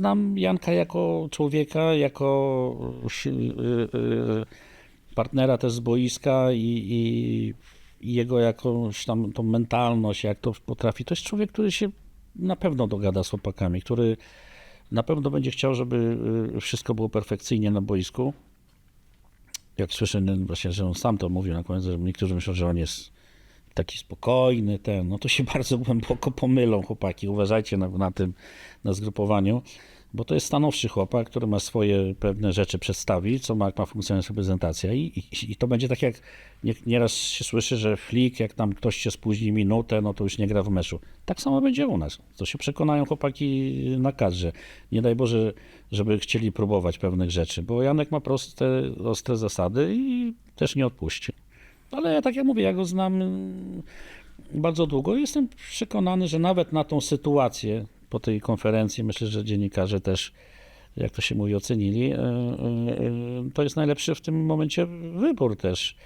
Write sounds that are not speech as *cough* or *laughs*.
Znam Janka jako człowieka, jako si- y, y, partnera też z boiska i, i, i jego jakąś tam tą mentalność, jak to potrafi. To jest człowiek, który się na pewno dogada z chłopakami, który na pewno będzie chciał, żeby y, wszystko było perfekcyjnie na boisku. Jak słyszę właśnie, że on sam to mówił na koniec, że niektórzy myślą, że on jest taki spokojny, ten, no to się *laughs* bardzo głęboko pomylą chłopaki. Uważajcie na, na tym, na zgrupowaniu, bo to jest stanowczy chłopak, który ma swoje pewne rzeczy przedstawić, co ma, ma funkcjonować reprezentacja i, i, i to będzie tak jak nie, nieraz się słyszy, że flik, jak tam ktoś się spóźni minutę, no to już nie gra w meczu. Tak samo będzie u nas. To się przekonają chłopaki na kadrze. Nie daj Boże, żeby chcieli próbować pewnych rzeczy, bo Janek ma proste, ostre zasady i też nie odpuści. Ale ja tak jak mówię, ja go znam mm, bardzo długo i jestem przekonany, że nawet na tą sytuację po tej konferencji, myślę, że dziennikarze też, jak to się mówi, ocenili, e, e, e, to jest najlepszy w tym momencie wybór też.